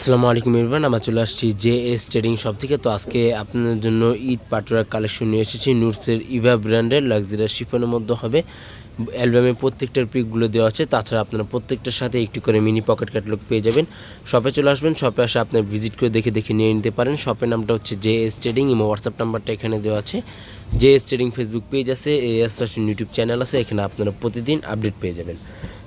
আসসালামু আলাইকুম ইরফান আমরা চলে আসছি জে এস ট্রেডিং শপ থেকে। তো আজকে আপনাদের জন্য ঈদ পাটুয়ার কালেকশন নিয়ে এসেছি। নুটসের ইভা ব্র্যান্ডের লাক্সারিয়াস শিফনের মধ্যে হবে। অ্যালবামে প্রত্যেকটার পিকগুলো দেওয়া আছে। তাছাড়া আপনারা প্রত্যেকটার সাথে একটু করে মিনি পকেট ক্যাটালগ পেয়ে যাবেন। শপে চলে আসবেন শপে আসে আপনার ভিজিট করে দেখে দেখে নিয়ে নিতে পারেন। শপের নামটা হচ্ছে জে এস ট্রেডিং এবং হোয়াটসঅ্যাপ নাম্বারটা এখানে দেওয়া আছে। J S trading Facebook page আছে A S fashion YouTube channel আছে। এখানে আপনারা প্রতিদিন আপডেট পেয়ে যাবেন।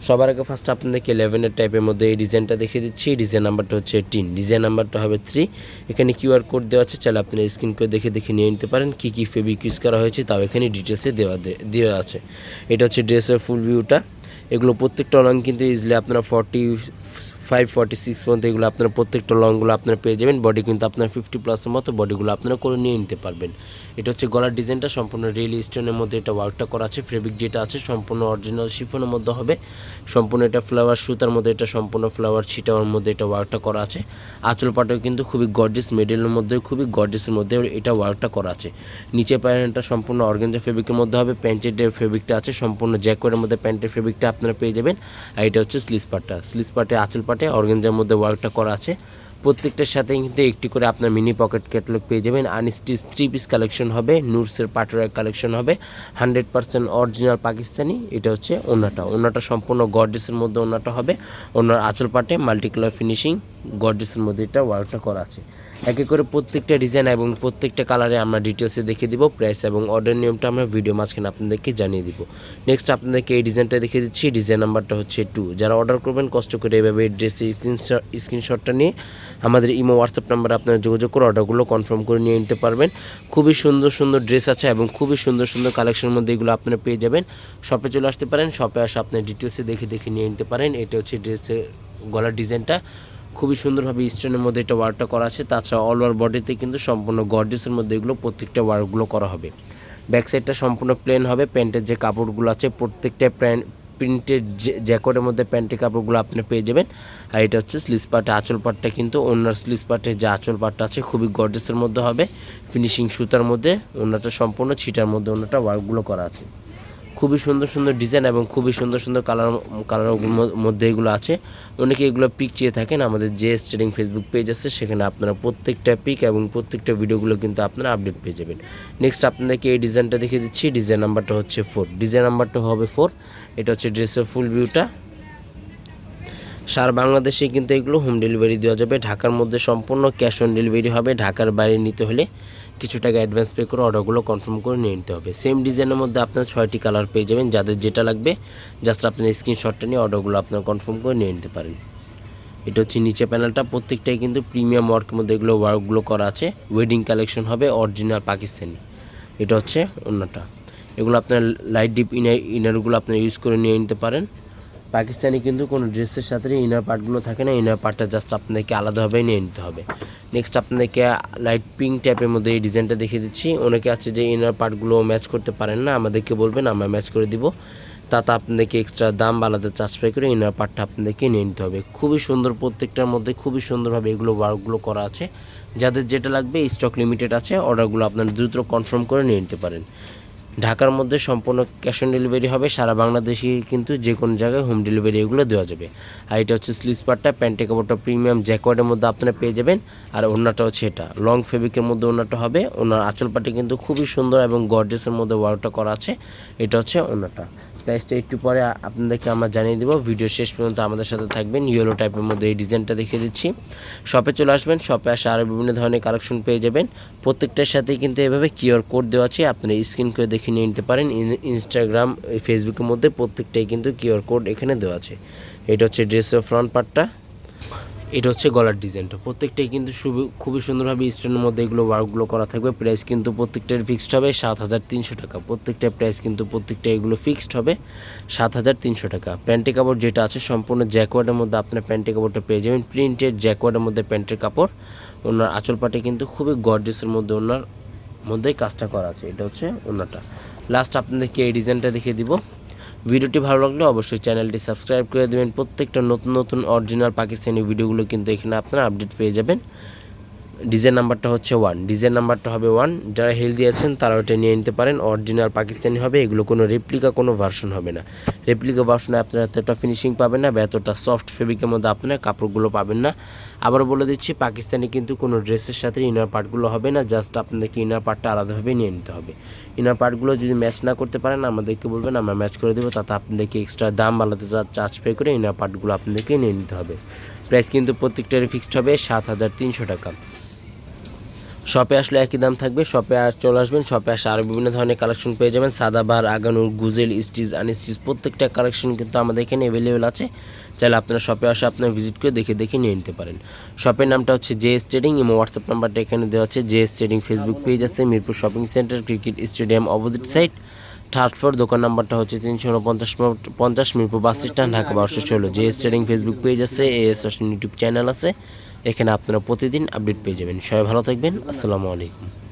সবার আগে ফার্স্ট আপনাদেরকে ইলেভেনের টাইপের মধ্যে এই ডিজাইনটা দেখিয়ে দিচ্ছি। ডিজাইন নাম্বারটা হচ্ছে টিন। ডিজাইন নাম্বারটা হবে থ্রি এখানে কিউআর কোড দেওয়া আছে, চাইলে আপনারা স্ক্রিন করে দেখে দেখে নিয়ে নিতে পারেন কী কী ফেব্রিক ইউজ করা হয়েছে, তাও এখানে ডিটেলসে দেওয়া দেওয়া আছে। এটা হচ্ছে ড্রেসের ফুল ভিউটা এগুলো প্রত্যেকটা রঙ কিন্তু ইজিলি আপনারা ফর্টি ফাইভ ফর্টি সিক্স পর্যন্ত এগুলো আপনারা প্রত্যেকটা লংগুলো আপনারা পেয়ে যাবেন। বডি কিন্তু আপনার ফিফটি প্লাসের মতো বডিগুলো আপনারা করে নিয়ে নিতে পারবেন। এটা হচ্ছে গলার ডিজাইনটা সম্পূর্ণ রিয়েল স্টোনের মধ্যে এটা ওয়ার্কটা করা আছে ফেব্রিক যেটা আছে, সম্পূর্ণ অরিজিনাল শিফনের মধ্যে হবে। সম্পূর্ণ এটা ফ্লাওয়ার সুতার মধ্যে এটা সম্পূর্ণ ফ্লাওয়ার ছিটাওয়ার মধ্যে এটা ওয়ার্কটা করা আছে। আঁচল পাটেও কিন্তু খুবই গর্জিয়াস মেডেলের মধ্যে খুবই গর্জিয়াসের মধ্যে এটা ওয়ার্কটা করা আছে। নিচে প্যান্টটা সম্পূর্ণ অর্গেঞ্জা ফেব্রিকের মধ্যে হবে প্যান্টের যে ফেব্রিকটা আছে, সম্পূর্ণ জ্যাকোয়ের মধ্যে প্যান্টের ফেব্রিকটা আপনারা পেয়ে যাবেন। আর এটা হচ্ছে স্লিস পাটটা। স্লিস পাটে আঁচল অর্গেঞ্জার মধ্যে ওয়ার্কটা করা আছে। প্রত্যেকটার সাথে কিন্তু একটি করে আপনার মিনি পকেট ক্যাটলগ পেয়ে যাবেন। আনস্টিচ থ্রি পিস কালেকশন হবে নুরসের পাটোয়ার কালেকশন হবে। হান্ড্রেড পার্সেন্ট অরিজিনাল পাকিস্তানি এটা হচ্ছে ওনাটা ওনাটা সম্পূর্ণ গডেসের মধ্যে ওনাটা হবে। ওনার আঁচল পাটে মাল্টি কালার ফিনিশিং গডেসের মধ্যে এটা ওয়ার্কটা করা আছে। একে করে প্রত্যেকটা ডিজাইন এবং প্রত্যেকটা কালারে আমরা ডিটেলসে দেখে দিব প্রাইস এবং অর্ডার নিয়মটা আমরা ভিডিও মাঝখানে আপনাদেরকে জানিয়ে দিব। নেক্সট আপনাদেরকে এই ডিজাইনটা দেখে দিচ্ছি ডিজাইন নাম্বারটা হচ্ছে টু যারা অর্ডার করবেন, কষ্ট করে এভাবে ড্রেসের স্ক্রিনশটটা নিয়ে আমাদের ইমো হোয়াটসঅ্যাপ নাম্বারে আপনারা যোগাযোগ করে অর্ডারগুলো কনফার্ম করে নিয়ে নিতে পারবেন। খুবই সুন্দর সুন্দর ড্রেস আছে এবং খুবই সুন্দর সুন্দর কালেকশনের মধ্যে এগুলো আপনারা পেয়ে যাবেন। শপে চলে আসতে পারেন শপে আসে আপনার ডিটেলসে দেখে দেখে নিয়ে নিতে পারেন। এটা হচ্ছে ড্রেসের গলার ডিজাইনটা খুবই সুন্দরভাবে স্টোনের মধ্যে এটা ওয়ার্কটা করা আছে। তাছাড়া অল ওভার বডিতে কিন্তু সম্পূর্ণ গর্জেসের মধ্যে এগুলো প্রত্যেকটা ওয়ার্কগুলো করা হবে। ব্যাক সাইডটা সম্পূর্ণ প্লেন হবে প্যান্টের যে কাপড়গুলো আছে প্রত্যেকটা প্যান্ট প্রিন্টের যে জ্যাকেটের মধ্যে প্যান্টের কাপড়গুলো আপনি পেয়ে যাবেন। আর এটা হচ্ছে স্লিস পার্টে আঁচল পাটটা কিন্তু ওনার স্লিস পার্টের যে আঁচল পাটটা আছে খুবই গর্জেসের মধ্যে হবে। ফিনিশিং সুতার মধ্যে ওনাটা সম্পূর্ণ ছিটার মধ্যে ওনাটা ওয়ার্কগুলো করা আছে। খুবই সুন্দর সুন্দর ডিজাইন এবং খুবই সুন্দর সুন্দর কালার কালার মধ্যে এগুলো আছে। অনেকে এগুলো পিক চেয়ে থাকেন, আমাদের যে স্টেডিং ফেসবুক পেজ আছে, সেখানে আপনারা প্রত্যেকটা পিক এবং প্রত্যেকটা ভিডিওগুলো কিন্তু আপনারা আপডেট পেয়ে যাবেন। নেক্সট আপনাদেরকে এই ডিজাইনটা দেখে দিচ্ছি ডিজাইন নাম্বারটা হচ্ছে ফোর ডিজাইন নাম্বারটা হবে ফোর এটা হচ্ছে ড্রেসের ফুল ভিউটা সারা বাংলাদেশে কিন্তু এগুলো হোম ডেলিভারি দেওয়া যাবে। ঢাকার মধ্যে সম্পূর্ণ ক্যাশ অন ডেলিভারি হবে, ঢাকার বাইরে নিতে হলে কিছু টাকা অ্যাডভান্স পে করে অর্ডারগুলো কনফার্ম করে নিয়ে নিতে হবে। সেম ডিজাইনের মধ্যে আপনার ছয়টি কালার পেয়ে যাবেন, যাদের যেটা লাগবে জাস্ট আপনার স্ক্রিনশটটা নিয়ে অর্ডারগুলো আপনার কনফার্ম করে নিয়ে নিতে পারেন। এটা হচ্ছে নিচে প্যানেলটা প্রত্যেকটাই কিন্তু প্রিমিয়াম ওয়ার্কের মধ্যে এগুলো ওয়ার্কগুলো করা আছে। ওয়েডিং কালেকশন হবে অরিজিনাল পাকিস্তানি এটা হচ্ছে অন্যটা। এগুলো আপনার লাইট ডিপ ইনার ইনারগুলো আপনার ইউজ করে নিয়ে নিতে পারেন। পাকিস্তানি কিন্তু কোনো ড্রেসের সাথে ইনার পার্টগুলো থাকে না ইনার পার্টটা জাস্ট আপনাদেরকে আলাদাভাবে নিয়ে নিতে হবে। নেক্সট আপনাদেরকে লাইট পিঙ্ক টাইপের মধ্যে এই ডিজাইনটা দেখিয়ে দিচ্ছি। অনেকে আছে যে ইনার পার্টগুলো ম্যাচ করতে পারেন না, আমাদেরকে বলবেন, আমরা ম্যাচ করে দিব। তাতে আপনাদেরকে এক্সট্রা দাম আলাদা চার্জ পে করে ইনার পার্টটা আপনাদেরকে নিয়ে নিতে হবে। খুবই সুন্দর প্রত্যেকটার মধ্যে খুবই সুন্দরভাবে এগুলো ওয়ার্কগুলো করা আছে। যাদের যেটা লাগবে স্টক লিমিটেড আছে অর্ডারগুলো আপনারা দ্রুত কনফার্ম করে নিয়ে নিতে পারেন। ঢাকার মধ্যে সম্পূর্ণ ক্যাশ অন ডেলিভারি হবে, সারা বাংলাদেশে কিন্তু যে কোনো জায়গায় হোম ডেলিভারি এগুলো দেওয়া যাবে। আর এটা হচ্ছে স্লিস পার্টটা প্যান্টে কাপড়টা প্রিমিয়াম জ্যাকওয়ার্ডের মধ্যে আপনারা পেয়ে যাবেন। আর ওনাটা হচ্ছে এটা লং ফেব্রিকের মধ্যে ওনাটা হবে। ওনার আঁচল পাটি কিন্তু খুবই সুন্দর এবং গর্জেসের মধ্যে ওয়ার্কটা করা আছে। এটা হচ্ছে ওনাটা প্রাইসটা একটু পরে আপনাদেরকে আমরা জানিয়ে দেবো। ভিডিও শেষ পর্যন্ত আমাদের সাথে থাকবেন। ইয়েলো টাইপের মধ্যে এই ডিজাইনটা দেখিয়ে দিচ্ছি। শপে চলে আসবেন। শপে আসে আরও বিভিন্ন ধরনের কালেকশন পেয়ে যাবেন। প্রত্যেকটার সাথেই কিন্তু এভাবে কিউআর কোড দেওয়া আছে। আপনি স্ক্রিন করে দেখে নিয়ে নিতে পারেন। ইনস্টাগ্রাম ফেসবুকের মধ্যে প্রত্যেকটাই কিন্তু কিউআর কোড এখানে দেওয়া আছে। এটা হচ্ছে ড্রেসের ফ্রন্ট পার্টটা এটা হচ্ছে গলার ডিজাইনটা প্রত্যেকটাই কিন্তু খুবই সুন্দরভাবে স্টোনের মধ্যে এগুলো ওয়ার্কগুলো করা থাকবে। প্রাইস কিন্তু প্রত্যেকটার ফিক্সড হবে সাত হাজার তিনশো টাকা। প্রত্যেকটা প্রাইস কিন্তু প্রত্যেকটা এগুলো ফিক্সড হবে সাত হাজার তিনশো টাকা। প্যান্টি কাপড় যেটা আছে সম্পূর্ণ জ্যাকওয়ার্ডের মধ্যে আপনার প্যান্টি কাপড়টা পেয়ে যাবেন। প্রিন্টেড জ্যাকওয়ার্ডের মধ্যে প্যান্টের কাপড়। ওনার আঁচল পাটে কিন্তু খুবই গর্জেসের মধ্যে ওনার মধ্যেই কাজটা করা আছে। এটা হচ্ছে ওনাটা। লাস্ট আপনাদেরকে এই ডিজাইনটা দেখিয়ে দিব। ভিডিওটি ভালো লাগলে অবশ্যই চ্যানেলটি সাবস্ক্রাইব করে দেবেন। প্রত্যেকটা নতুন নতুন অরিজিনাল পাকিস্তানি ভিডিওগুলো কিন্তু এখানে আপনারা আপডেট পেয়ে যাবেন। ডিজাইন নাম্বারটা হচ্ছে ওয়ান ডিজাইন নাম্বারটা হবে ওয়ান যারা হেলদি আছেন তারা ওটা নিয়ে নিতে পারেন। অরিজিনাল পাকিস্তানি হবে, এগুলো কোনো রেপ্লিকা কোনো ভার্সন হবে না। রেপ্লিকা ভার্সনে আপনারা এতটা ফিনিশিং পাবেন না বা এতটা সফট ফেব্রিকের মধ্যে আপনার কাপড়গুলো পাবেন না। আবার বলে দিচ্ছি, পাকিস্তানি কিন্তু কোনো ড্রেসের সাথে ইনার পার্টগুলো হবে না জাস্ট আপনাদেরকে ইনার পার্টটা আলাদাভাবে নিয়ে নিতে হবে। ইনার পার্টগুলো যদি ম্যাচ না করতে পারেন, আমাদেরকে বলবেন, আমরা ম্যাচ করে দেবো, তাতে আপনাদেরকে এক্সট্রা দাম আলাদা চার্জ পে করে ইনার পার্টগুলো আপনাদেরকে নিয়ে নিতে হবে। প্রাইস কিন্তু প্রত্যেকটারই ফিক্সড হবে সাত হাজার তিনশো টাকা। শপে আসলে একই দাম থাকবে শপে আর চলে আসবেন শপে আসে আরও বিভিন্ন ধরনের কালেকশন পেয়ে যাবেন, সাদাবার, আগানুর, গুজেল, স্টিচ, আনস্টিচ, প্রত্যেকটা কালেকশন কিন্তু আমাদের এখানে অ্যাভেলেবেল আছে। চাইলে আপনারা শপে আসে আপনারা ভিজিট করে দেখে দেখে নিয়ে নিতে পারেন। শপের নামটা হচ্ছে জে এস ট্রেডিং এবং হোয়াটসঅ্যাপ নাম্বারটা এখানে দেওয়া আছে। J S trading Facebook page আছে, Mirpur shopping centre cricket stadium opposite side third floor দোকান নাম্বারটা হচ্ছে তিনশো উনপঞ্চাশ পঞ্চাশ মিরপুর বাস স্ট্যান্ড, ঢাকা বারোশো ষোলো। এস ট্রেডিং ফেসবুক পেজ আছে, এ এস ইউটিউব চ্যানেল আছে, এখানে আপনারা প্রতিদিন আপডেট পেয়ে যাবেন। সবাই ভালো থাকবেন, আসসালামু আলাইকুম।